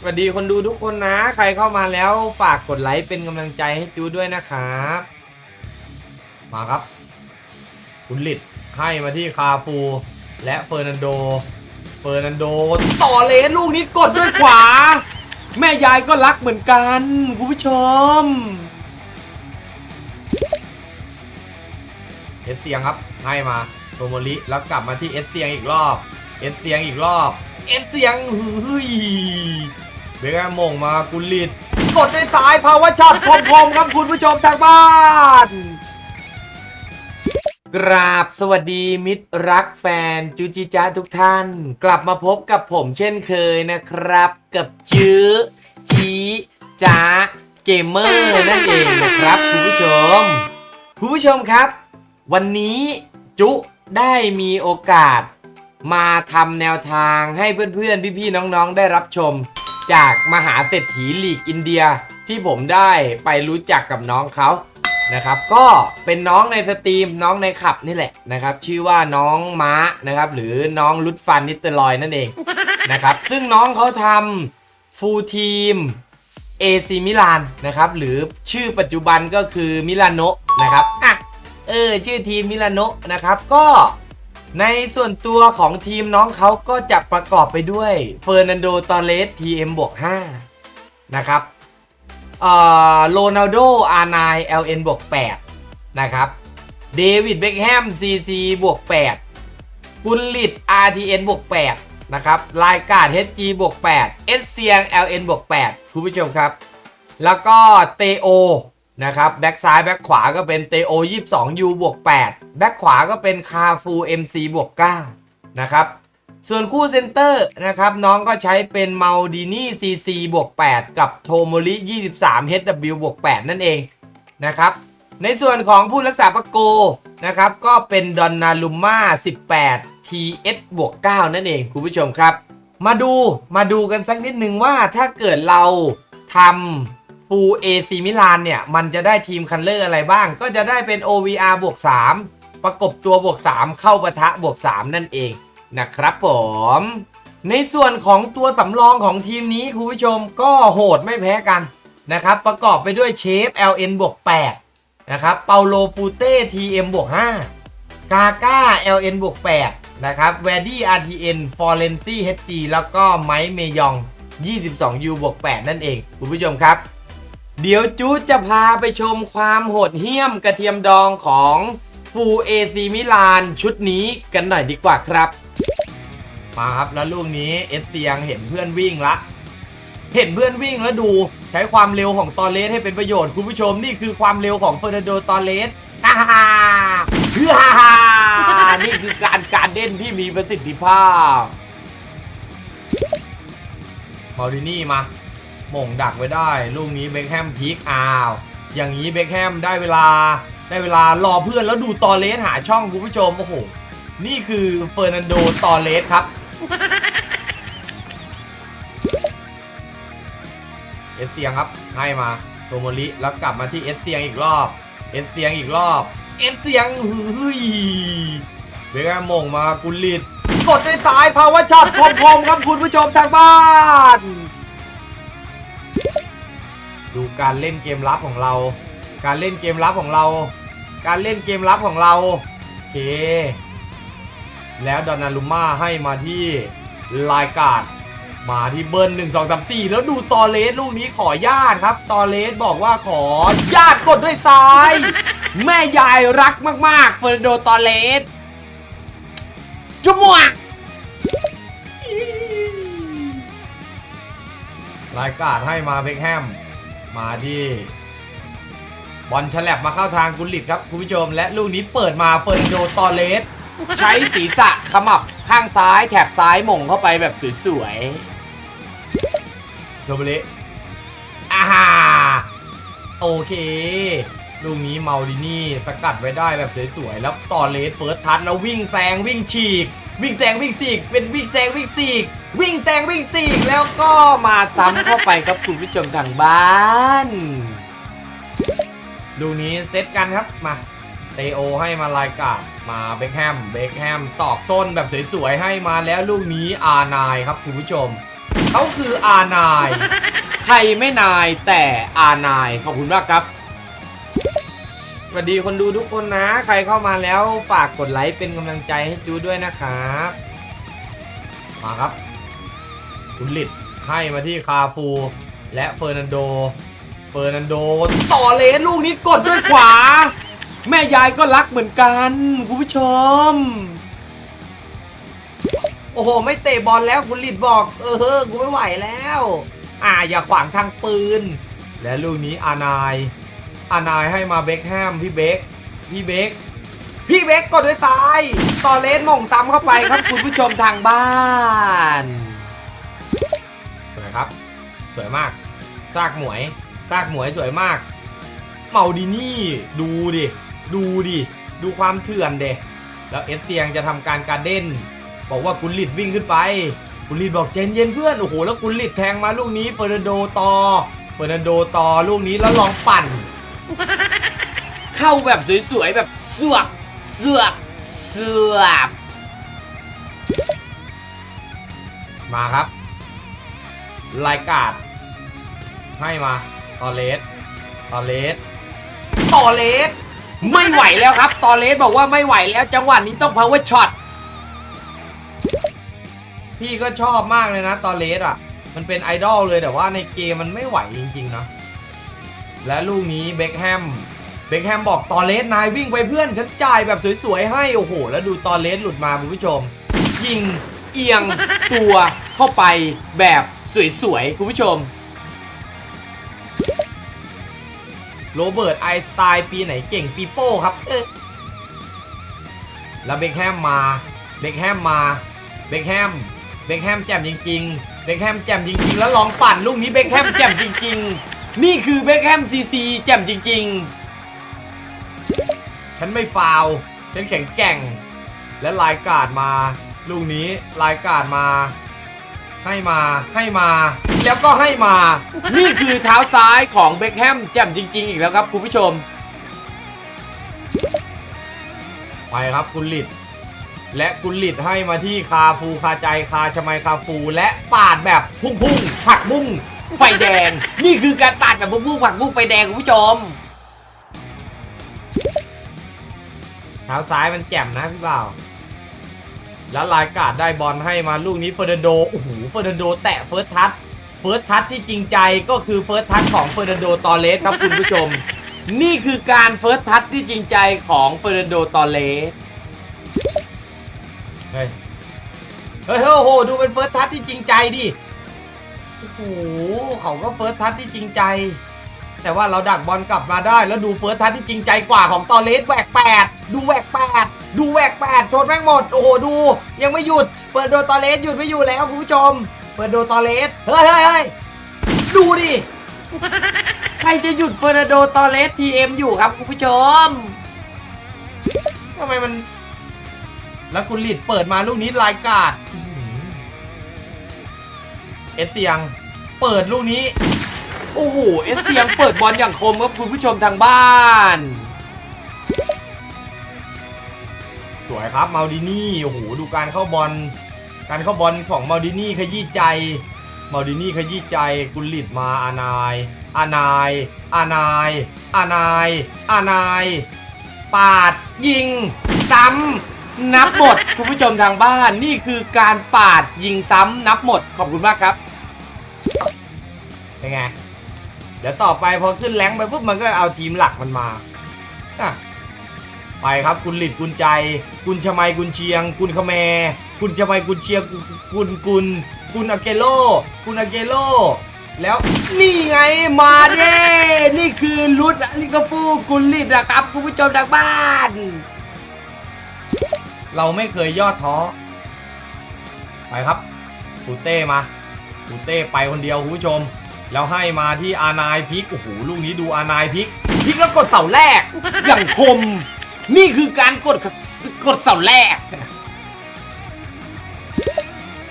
สวัสดีคนดูทุกคนนะ ใครเข้ามาแล้วฝากกดไลค์เป็นกำลังใจให้จูด้วยนะครับ มาครับ คุณลิดให้มาที่คาฟู และเฟอร์นันโด เฟอร์นันโด ต่อเลนลูกนี้กดด้วยขวา แม่ยายก็รักเหมือนกันคุณผู้ชมเอสเซียงครับให้มาโทโมริแล้วกลับมาที่เอสเซียงอีกรอบ เอสเซียงอีกรอบ เอสเซียงเฮ้ย เบคแฮมมงมากุลิดกดด้วยซ้ายภาวะช็อตคมๆครับคุณผู้ชมทางบ้าน กราบสวัสดีมิตรรักแฟนจูจิจ้าทุกท่าน กลับมาพบกับผมเช่นเคยนะครับ กับจื้อจีจ้าเกมเมอร์นั่นเองนะครับคุณผู้ชม คุณผู้ชมครับ วันนี้จุได้มีโอกาส มาทำแนวทางให้เพื่อนๆ พี่ๆ น้องๆ ได้รับชม จากมหาเศรษฐีลีกอินเดียที่ผมได้ไปรู้จักกับน้องเขานะครับ ก็เป็นน้องในสตรีมน้องในขับนี่แหละนะครับ ชื่อว่าน้องม้านะครับ หรือน้องลุดฟันนิตเตอร์ลอยนั่นเองนะครับ ซึ่งน้องเขาทำฟูลทีมเอซีมิลานนะครับ หรือชื่อปัจจุบันก็คือมิลานโนนะครับอะเออชื่อทีมมิลานโนนะครับ ก็ ในส่วนตัวของทีมน้องเขาก็จะประกอบไปด้วยเฟอร์นันโด ตอเลสทีเอ็มบวก5นะครับเอ่อโรนัลโดอาร์ไนเอลเอ็นบวก8นะครับเดวิดเบคแฮมซีซีบวก8กุลลิต RTN บวก8นะครับรายการ HG บวก8เอสเซียง LN บวก8คุณผู้ชมครับ แล้วก็เตโอ นะครับแบ็กซ้ายแบ็กขวาก็เป็นเตโอ22 U บวก8แบ็กขวาก็เป็นคาฟู MC บวก9นะครับส่วนคู่เซนเตอร์นะครับน้องก็ใช้เป็นเมาดินี่ CC บวก8กับโทโมริ23 HW บวก8นั่นเองนะครับในส่วนของผู้รักษาประโกนะครับก็เป็นดอนนาลุม่า18 TS บวก9นั่นเองคุณผู้ชมครับ มาดูมาดูกันสักนิดนึงว่าถ้าเกิดเราทำ ฟูล AC มิลานเนี่ย มันจะได้ทีมคันเลอร์อะไรบ้าง ก็จะได้เป็น OVR บวก3ประกบตัวบวก 3 เข้าปะทะบวก 3 นั่นเองนะครับผม ในส่วนของตัวสำรองของทีมนี้คุณผู้ชมก็โหดไม่แพ้กันนะครับ ประกอบไปด้วยเชฟ LN บวก8นะครับเปาโลปูเต้ TM บวก5กาก้า LN บวก8นะครับแวดดี้ RTN ฟอร์เรนซี่ HG แล้วก็ไมค์เมยอง 22 U บวก8นั่นเองคุณผู้ชมครับ เดี๋ยวจูดจะพาไปชมความโหดเหี้ยมกระเทียมดองของฟูเอซีมิลานชุดนี้กันหน่อยดีกว่าครับ มาครับแล้วลูกนี้เอสเตียงเห็นเพื่อนวิ่งละ เห็นเพื่อนวิ่งแล้วดูใช้ความเร็วของตอเลสให้เป็นประโยชน์คุณผู้ชมนี่คือความเร็วของเฟอร์นันโดตอเลสฮ่าฮ่าฮือฮ่าฮ่านี่คือการการเด่นที่มีประสิทธิภาพมาดินี่มา หม่งดักไว้ได้ ลูกนี้เบคแฮมพีคอ้าว อย่างนี้เบคแฮมได้เวลา ได้เวลารอเพื่อนแล้วดูตอเลสหาช่องคุณผู้ชมโอ้โห นี่คือเฟอร์นันโดตอเลสครับเอสเซียงครับให้มาโทโมริแล้วกลับมาที่เอสเซียงอีกรอบเอสเซียงอีกรอบเอสเซียงเฮ้ยเบคแฮมมงมากุลิดกดด้วยซ้ายภาวะช็อตคมๆครับคุณผู้ชมทางบ้าน ดูการเล่นเกมลับของเรา การเล่นเกมลับของเรา การเล่นเกมลับของเราโอเค แล้วดอนนารุม่าให้มาที่ลายกาดมาที่เบิร์นหนึ่งสองสามสี่แล้วดูตอเลสลูกนี้ขอญาตครับ ตอเลสบอกว่าขอญาตกดด้วยซ้าย แม่ยายรักมากๆเฟอร์นันโดตอเลสจุ๊มวกรายการดให้มาเบคแฮม มาที่บอลฉลับมาเข้าทางกุลิตครับคุณผู้ชม และลูกนี้เปิดมาเฟอร์นโดตอเลส ใช้ศีรษะขมับข้างซ้ายแถบซ้ายหม่งเข้าไปแบบสวยๆโดเบเลอาฮาโอเค ลูกนี้เมาดินี่สกัดไว้ได้แบบสวยๆ แล้วต่อเลสเฟิร์สทัชแล้ววิ่งแซงวิ่งฉีก วิ่งแซงวิ่งฉีกเป็นวิ่งแซงวิ่งฉีกวิ่งแซงวิ่งฉีกแล้วก็มาซ้ำเข้าไปครับคุณผู้ชมทางบ้านลูกนี้เซตกันครับมาเตโอให้มาลายกาดมาเบคแฮมเบคแฮมตอกส้นแบบสวยๆให้มาแล้วลูกนี้อาร์นายครับคุณผู้ชมเขาคืออานาย ใครไม่นายแต่อานายขอบคุณมากครับ สวัสดีคนดูทุกคนนะ ใครเข้ามาแล้วฝากกดไลค์เป็นกำลังใจให้จูด้วยนะครับ มาครับ คุณลิดให้มาที่คาฟู และเฟอร์นันโด เฟอร์นันโด ต่อเลนลูกนี้กดด้วยขวา แม่ยายก็รักเหมือนกันคุณผู้ชม โอ้โห ไม่เตะบอลแล้วคุณลิดบอก เออกูไม่ไหวแล้ว อ่าอย่าขวางทางปืน และลูกนี้อานาย อานายให้มาเบคแฮมพี่เบคพี่เบคพี่เบคกดด้วยซ้ายต่อเลนหม่งซ้ำเข้าไปครับคุณผู้ชมทางบ้านสวยครับ สวยมากซากหมวยซากหมวยสวยมาก เมาดินี่ดูดิ ดูดิ ดูความเถื่อนเดแล้วเอสเซียงจะทำการการเด้น บอกว่ากุลลิดวิ่งขึ้นไป กุลลิดบอกเจนเย็นเพื่อน โอ้โห แล้วกุลลิดแทงมาลูกนี้เฟอร์นันโดต่อเฟอร์นันโดต่อลูกนี้แล้วลองปั่น เข้าแบบสวยๆ แบบสวบสวบสวบมาครับ รายการดให้มา ตอเลสตอเลสตอเลสไม่ไหวแล้วครับ ตอเลสบอกว่าไม่ไหวแล้วจังหวะนี้ต้อง power shot พี่ก็ชอบมากเลยนะ ตอเลสอะ มันเป็นไอดอลเลยแต่ว่าในเกมมันไม่ไหวจริงๆนะและลูกนี้เบคแฮม เบคแฮมบอกตอเลสนายวิ่งไปเพื่อน ฉันจ่ายแบบสวยๆ ให้ โอ้โห แล้วดูตอเลสหลุดมาคุณผู้ชม ยิงเอียงตัวเข้าไปแบบสวยๆ คุณผู้ชม โรเบิร์ตไอสไตน์ปีไหนเก่งปีโป้ครับ แล้วเบคแฮมมา เบคแฮมมา เบคแฮม เบคแฮมแจ่มจริง ๆ เบคแฮมแจ่มจริง ๆ แล้วลองปั่นลูกนี้เบคแฮมแจ่มจริง ๆ นี่คือเบคแฮมซีซีแจ่มจริง ๆ ฉันไม่ฟาว ฉันแข็งแกร่ง และลายการ์ดมา ลูกนี้ลายการ์ดมา ให้มาให้มา แล้วก็ให้มา นี่คือเท้าซ้ายของเบคแฮมแจ่มจริง ๆ อีกแล้วครับคุณผู้ชม ไปครับกุลลิดและกุลลิดให้มาที่คาฟูคาใจคาชมัยคาฟูและปาดแบบพุ่งพุ่งๆผักบุ้งไฟแดง นี่คือการปาดแบบพุ่งพุ่งๆผักบุ้งไฟแดงคุณผู้ชม เท้าซ้ายมันแจ่มนะพี่บ่าว แล้วลายกาดได้บอลให้มาลูกนี้เฟอร์นันโด โอ้โห เฟอร์นันโดแตะเฟิร์สทัช เฟิร์สทัชที่จริงใจก็คือเฟิร์สทัชของเฟอร์นันโดตอเลสครับคุณผู้ชม นี่คือการเฟิร์สทัชที่จริงใจของเฟอร์นันโดตอเลส เฮ้ย เฮ้ย โอ้โห ดูเป็นเฟิร์สทัชที่จริงใจดิ โอ้โห เขาก็เฟิร์สทัชที่จริงใจ แต่ว่าเราดักบอลกลับมาได้ แล้วดูเฟิร์สทัชที่จริงใจกว่าของตอเลสแหวกแปดดูแหวกแปดดูแหวกแปดชนแม่งหมด โอ้โหดู ยังไม่หยุด เปิดโดตอเลสหยุดไม่อยู่แล้วคุณผู้ชม เปิดโดตอเลสเฮ้ยเฮ้ยเฮ้ยดูดิใครจะหยุดเฟอร์นโดตอเลสทีเอ็มอยู่ครับคุณผู้ชมทำไมมัน แล้วคุณลิดเปิดมาลูกนี้ลายกาดเอสเซียง เปิดลูกนี้ โอ้โห เอสเซียงเปิดบอลอย่างคมครับคุณผู้ชมทางบ้าน สวยครับมาดินี่โอ้โหดูการเข้าบอล การเข้าบอลของมาดินี่ขยี้ใจมาดินี่ขยี้ใจกุลลิดมาอานาย อานาย อานาย อานาย อานาย ปาดยิง ซ้ำนับหมดคุณผู้ชมทางบ้านนี่คือการปาดยิงซ้ำนับหมดขอบคุณมากครับเป็นไง เดี๋ยวต่อไปพอขึ้นแรงไปปุ๊บมันก็เอาทีมหลักมันมาไปครับกุลลิดกุลใจกุลชมัยกุลเชียงกุลคแมกุลชมัยกุลเชียงกุลกุลกุลกุลอาเกโลกุลอาเกโล แล้วนี่ไงมาเด้นี่คือลุดลิกาฟูกุลลิดนะครับ คุณผู้ชมทางบ้าน เราไม่เคยย่อท้อไปครับปูเต้มาปูเต้ไปคนเดียวคุณผู้ชม แล้วให้มาที่อานายพิกโอ้โหลูกนี้ดูอานายพิกพิกแล้วกดเสาแรก อย่างคม นี่คือการกดกดเสาแรก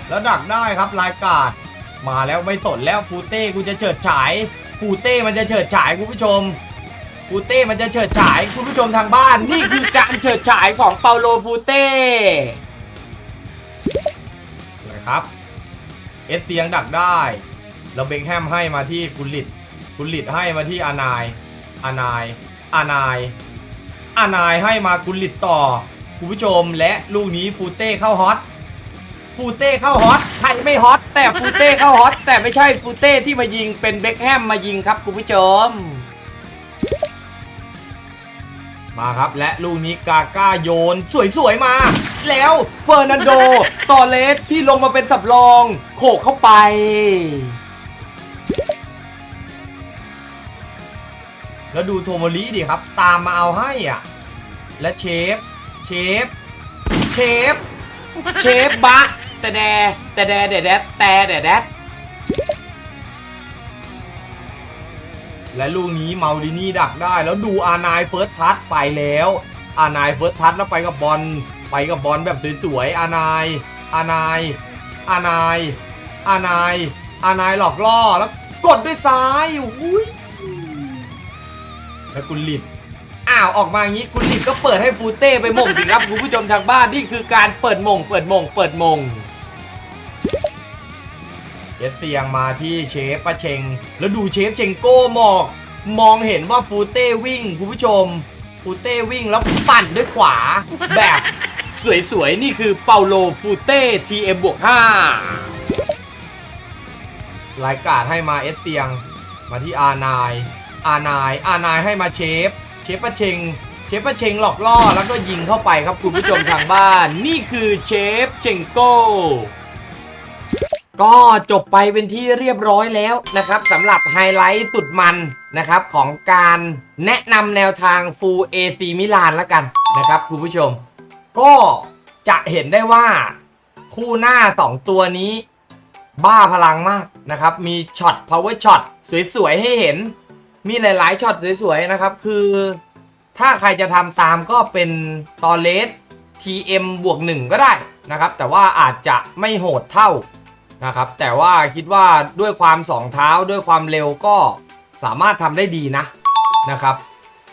แล้วดักได้ครับลายกาดมาแล้วไม่สนแล้วปูเต้กูจะเฉิดฉายปูเต้มันจะเฉิดฉายคุณผู้ชมปูเต้มันจะเฉิดฉายคุณผู้ชมทางบ้าน นี่คือการเฉิดฉายของเปาโลฟูเต้สวยครับเอสเตียงดักได้ แล้วเบคแฮมให้มาที่กุลิตกุลิตให้มาที่อานายอานายอานายอานายให้มากุลิตต่อคุณผู้ชมและลูกนี้ฟูเต้เข้าฮอตฟูเต้เข้าฮอตใครไม่ฮอตแต่ฟูเต้เข้าฮอตแต่ไม่ใช่ฟูเต้ที่มายิงเป็นเบคแฮมมายิงครับคุณผู้ชม มาครับและลูกนี้กาก้าโยนสวยๆมา แล้วเฟอร์นันโดตอเลสที่ลงมาเป็นสับรอง โขกเข้าไป แล้วดูโทโมริดิครับ ตามมาเอาให้อะ และเชฟ เชฟ เชฟ เชฟบะแต่แดแต่แดแต่แดแต่แดแดและลูกนี้เมาดินี่ดักได้ แล้วดูอานายเฟิร์สทัชไปแล้ว อานายเฟิร์สทัชแล้วไปกับบอลไปกับบอลแบบสวยๆ อานาย อานาย อานาย อานาย อานายหลอกล่อแล้วกดด้วยซ้ายอุ้ย แล้วกุลิตอ้าวออกมาอย่างนี้กุลิตก็เปิดให้ฟูเต้ไปหม่งสิครับคุณผู้ชมทางบ้านนี่คือการเปิดหมง เปิดหมง เปิดหมงเอสเซียงมาที่เชฟปะเชง แล้วดูเชฟเชงโก้มองมองเห็นว่าฟูเต้วิ่งคุณผู้ชมฟูเต้วิ่งแล้วปั่นด้วยขวา แบบสวยๆ นี่คือเปาโลฟูเต้ TM บวก5รายการให้มาเอสเซียง มาที่อานาย อานายอานายให้มาเชฟ เชฟปะเชง เชฟปะเชงหลอกล่อแล้วก็ยิงเข้าไปครับคุณผู้ชมทางบ้าน นี่คือเชฟเชงโก้ก็จบไปเป็นที่เรียบร้อยแล้วนะครับสำหรับไฮไลท์สุดมันนะครับของการแนะนำแนวทาง Full AC มิลานแล้วกันนะครับคุณผู้ชม ก็จะเห็นได้ว่าคู่หน้า 2 ตัวนี้ บ้าพลังมากนะครับ มีช็อต power shot สวยๆ ให้เห็น มีหลาย ๆช็อตสวยๆนะครับ คือถ้าใครจะทำตามก็เป็นตอเลส TM บวก1ก็ได้นะครับ แต่ว่าอาจจะไม่โหดเท่านะครับ แต่ว่าคิดว่าด้วยความสองเท้าด้วยความเร็วก็สามารถทำได้ดีนะนะครับ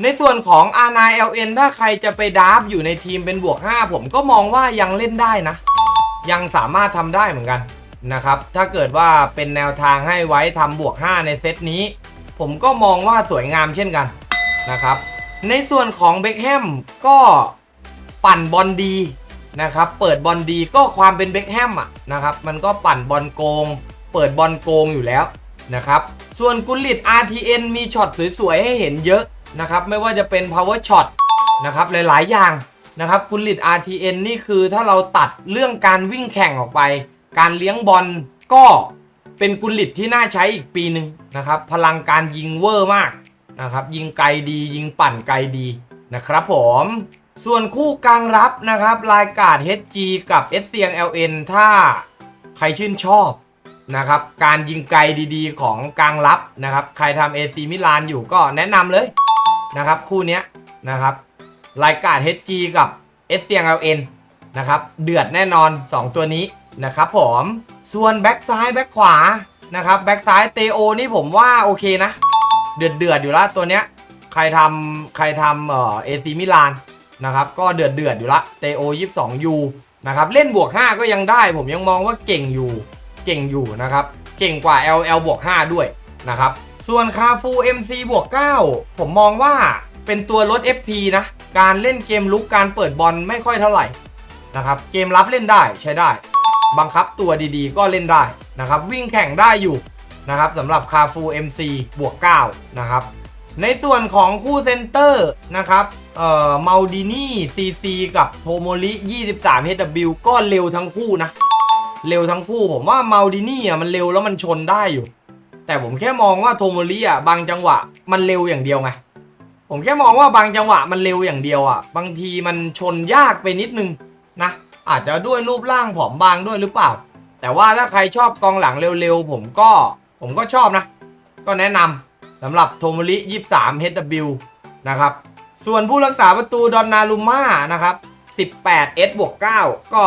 ในส่วนของ R9LN ถ้าใครจะไปดราฟอยู่ในทีมเป็นบวก 5 ผมก็มองว่ายังเล่นได้นะ ยังสามารถทำได้เหมือนกันนะครับ ถ้าเกิดว่าเป็นแนวทางให้ไว้ทำบวก 5 ในเซตนี้ ผมก็มองว่าสวยงามเช่นกันนะครับ ในส่วนของเบคแฮมก็ปั่นบอลดีนะครับ เปิดบอลดีก็ความเป็นเบคแฮมอะนะครับ มันก็ปั่นบอลโกง เปิดบอลโกงอยู่แล้วนะครับ ส่วนกุลิต RTN มีช็อตสวยๆ ให้เห็นเยอะนะครับ ไม่ว่าจะเป็น power shot นะครับหลายๆ อย่างนะครับกุลิต RTN นี่คือถ้าเราตัดเรื่องการวิ่งแข่งออกไป การเลี้ยงบอลก็ เป็นกุลิตที่น่าใช้อีกปีหนึ่งนะครับ พลังการยิงเวอร์มากนะครับ ยิงไกลดี ยิงปั่นไกลดีนะครับผม ส่วนคู่กลางรับนะครับรายการ HG กับ s c n LN ถ้าใครชื่นชอบนะครับ การยิงไกลดีๆ ของกลางรับนะครับ ใครทำ AC มิลานอยู่ก็แนะนำเลยนะครับ คู่นี้นะครับรายการ HG กับ s c n LN นะครับ เดือดแน่นอน 2 ตัวนี้นะครับผม ส่วนแบ็กซ้ายแบ็กขวานะครับแบ็กซ้ายเตโอนี่ผมว่าโอเคนะ เดือดเดือดอยู่ล้วตัวเนี้ยใครทำใครทำเอ่อ AC มิลานนะครับก็เดือดเดือดอยู่ละเตโอ22 U นะครับเล่นบวก 5 ก็ยังได้ผมยังมองว่าเก่งอยู่เก่งอยู่นะครับเก่งกว่า LL บวก 5 ด้วยนะครับส่วนคาฟู MC บวก 9 ผมมองว่าเป็นตัวลด FP นะ การเล่นเกมลุกการเปิดบอลไม่ค่อยเท่าไหร่นะครับเกมรับเล่นได้ใช้ได้ บังคับตัวดีๆ ก็เล่นได้นะครับ วิ่งแข่งได้อยู่นะครับสำหรับคาฟู MC บวก9นะครับ ในส่วนของคู่เซนเตอร์นะครับเอ่อมาดินี่ซีซีกับโทโมริ23 HW ก็เร็วทั้งคู่นะ เร็วทั้งคู่ผมว่ามาดินี่อะมันเร็วแล้วมันชนได้อยู่ แต่ผมแค่มองว่าโทโมริอะบางจังหวะมันเร็วอย่างเดียวไงผมแค่มองว่าบางจังหวะมันเร็วอย่างเดียวอะ บางทีมันชนยากไปนิดนึงนะ อาจจะด้วยรูปร่างผอมบางด้วยหรือเปล่า แต่ว่าถ้าใครชอบกองหลังเร็วๆ ผมก็ผมก็ชอบนะ ก็แนะนำสำหรับโทมริ23 HW นะครับ ส่วนผู้รักษาประตูดอนนารุม่านะครับ 18 S บวก9ก็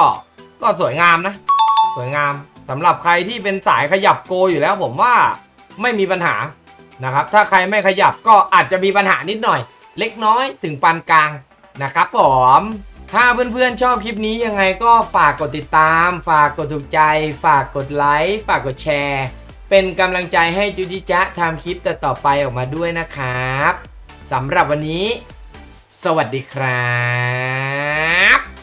ก็สวยงามนะ สวยงามสำหรับใครที่เป็นสายขยับโกอยู่แล้ว ผมว่าไม่มีปัญหานะครับ ถ้าใครไม่ขยับก็อาจจะมีปัญหานิดหน่อย เล็กน้อยถึงปานกลางนะครับผม ถ้าเพื่อนๆชอบคลิปนี้ยังไงก็ฝากกดติดตาม ฝากกดถูกใจ ฝากกดไลค์ ฝากกดแชร์ เป็นกำลังใจให้จุจิจ๊ะทำคลิปต่อๆไปออกมาด้วยนะครับสำหรับวันนี้ สวัสดีครับ